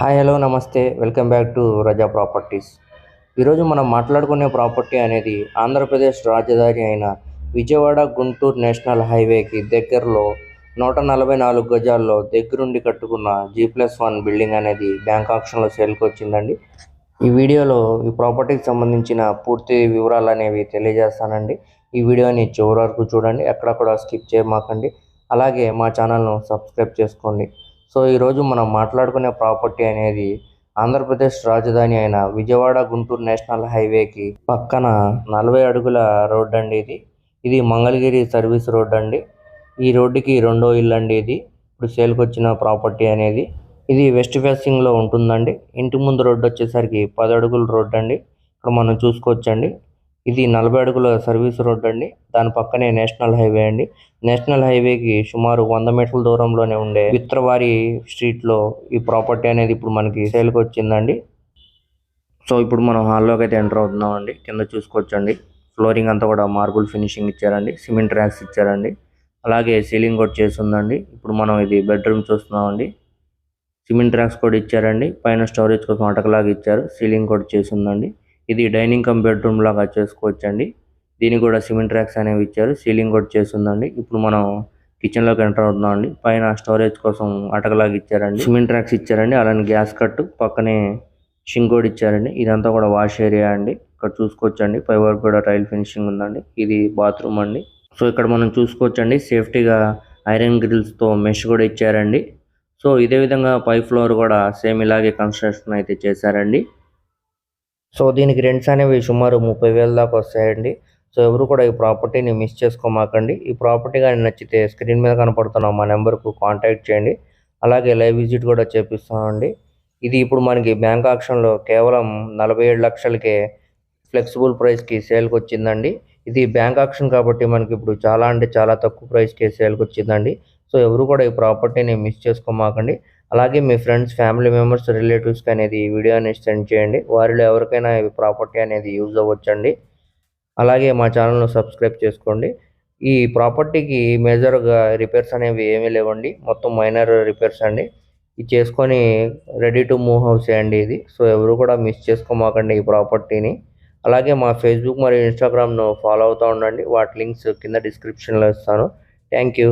Hi hello నమస్తే. Welcome back to Raza properties. ఈరోజు మనం మాట్లాడుకునే ప్రాపర్టీ అనేది ఆంధ్రప్రదేశ్ రాజధాని అయిన విజయవాడ గుంటూరు నేషనల్ హైవేకి దగ్గరలో నూట నలభై నాలుగు గజాల్లో దగ్గరుండి కట్టుకున్న జీ ప్లస్ వన్ బిల్డింగ్ అనేది బ్యాంక్ ఆప్షన్లో సేల్కి వచ్చిందండి. ఈ వీడియోలో ఈ ప్రాపర్టీకి సంబంధించిన పూర్తి వివరాలు అనేవి తెలియజేస్తానండి. ఈ వీడియోని చివరి వరకు చూడండి. ఎక్కడ కూడా స్కిప్ చేయమాకండి. అలాగే మా ఛానల్ను సబ్స్క్రైబ్ చేసుకోండి. సో ఈరోజు మనం మాట్లాడుకునే ప్రాపర్టీ అనేది ఆంధ్రప్రదేశ్ రాజధాని అయిన విజయవాడ గుంటూరు నేషనల్ హైవేకి పక్కన నలభై అడుగుల రోడ్ అండి ఇది. ఇది మంగళగిరి సర్వీస్ రోడ్ అండి. ఈ రోడ్డుకి రెండో ఇల్లు అండి ఇది. ఇప్పుడు సేల్కి వచ్చిన ప్రాపర్టీ అనేది. ఇది వెస్ట్ ఫేసింగ్లో ఉంటుందండి. ఇంటి ముందు రోడ్డు వచ్చేసరికి పది అడుగుల రోడ్ అండి. ఇక్కడ మనం చూసుకోవచ్చండి. ఇది నలభై అడుగుల సర్వీస్ రోడ్ అండి. దాని పక్కనే నేషనల్ హైవే అండి. నేషనల్ హైవేకి సుమారు వంద మీటర్ల దూరంలోనే ఉండే విత్రవారి స్ట్రీట్లో ఈ ప్రాపర్టీ అనేది ఇప్పుడు మనకి సేల్కి వచ్చిందండి. సో ఇప్పుడు మనం హాల్లోకి అయితే ఎంటర్ అవుతున్నాం అండి కింద చూసుకోవచ్చండి. ఫ్లోరింగ్ అంతా కూడా మార్బుల్ ఫినిషింగ్ ఇచ్చారండి. సిమెంట్ ర్యాక్స్ ఇచ్చారండి. అలాగే సీలింగ్ కూడా చేసి ఉందండి ఇప్పుడు మనం ఇది బెడ్రూమ్ చూస్తున్నామండి. సిమెంట్ ర్యాక్స్ కూడా ఇచ్చారండి. పైన స్టోరేజ్ కోసం అటకలాగా ఇచ్చారు. సీలింగ్ కూడా చేసి ఉందండి ఇది డైనింగ్ కమ్ బెడ్రూమ్ లాగా చేసుకోవచ్చండి. దీనికి కూడా సిమెంట్ ర్యాక్స్ అనేవి ఇచ్చారు. సీలింగ్ కూడా చేసి ఉందండి ఇప్పుడు మనం కిచెన్లోకి ఎంటర్ అవుతున్నాం అండి. పైన స్టోరేజ్ కోసం అటకలాగా ఇచ్చారండి. సిమెంట్ ర్యాక్స్ ఇచ్చారండి. అలానే గ్యాస్ కట్ పక్కనే షింక్ కూడా ఇచ్చారండి. ఇదంతా కూడా వాష్ ఏరియా అండి. ఇక్కడ చూసుకోవచ్చండి. పై వరకు కూడా టైల్ ఫినిషింగ్ ఉందండి. ఇది బాత్రూమ్ అండి. సో ఇక్కడ మనం చూసుకోవచ్చండి. సేఫ్టీగా ఐరన్ గ్రిల్స్తో మెష్ కూడా ఇచ్చారండి. సో ఇదే విధంగా పై ఫ్లోర్ కూడా సేమ్ ఇలాగే కన్స్ట్రక్షన్ అయితే చేశారండి. సో దీనికి రెంట్స్ అనేవి సుమారు ముప్పై వేల దాకా వస్తాయండి. సో ఎవరు కూడా ఈ ప్రాపర్టీని మిస్ చేసుకోమాకండి. ఈ ప్రాపర్టీ కానీ నచ్చితే స్క్రీన్ మీద కనపడుతున్న మా నెంబర్కు కాంటాక్ట్ చేయండి. అలాగే లైవ్ విజిట్ కూడా చేపిస్తామండి. ఇది ఇప్పుడు మనకి బ్యాంక్ ఆక్షన్లో కేవలం నలభై ఏడు లక్షలకే ఫ్లెక్సిబుల్ ప్రైస్కి సేల్కి వచ్చిందండి ఇది బ్యాంక్ ఆక్షన్ కాబట్టి మనకి ఇప్పుడు చాలా అంటే చాలా తక్కువ ప్రైస్కి సేల్కి వచ్చిందండి సో ఎవరు కూడా ఈ ప్రాపర్టీని మిస్ చేసుకోమాకండి. అలాగే మీ ఫ్రెండ్స్ ఫ్యామిలీ మెంబర్స్ రిలేటివ్స్కి అనేది ఈ వీడియోని సెండ్ చేయండి. వారిలో ఎవరికైనా ఈ ప్రాపర్టీ అనేది యూజ్ అవ్వచ్చండి. అలాగే మా ఛానల్ను సబ్స్క్రైబ్ చేసుకోండి. ఈ ప్రాపర్టీకి మేజర్గా రిపేర్స్ అనేవి ఏమీ లేవండి. మొత్తం మైనర్ రిపేర్స్ అండి. ఇది చేసుకొని రెడీ టు మూవ్ హౌస్ చేయండి ఇది. సో ఎవరు కూడా మిస్ చేసుకోమాకండి ఈ ప్రాపర్టీని. అలాగే మా ఫేస్బుక్ మరియు ఇన్స్టాగ్రామ్ను ఫాలో అవుతూ ఉండండి. వాటి లింక్స్ కింద డిస్క్రిప్షన్లో ఇస్తాను. Thank you.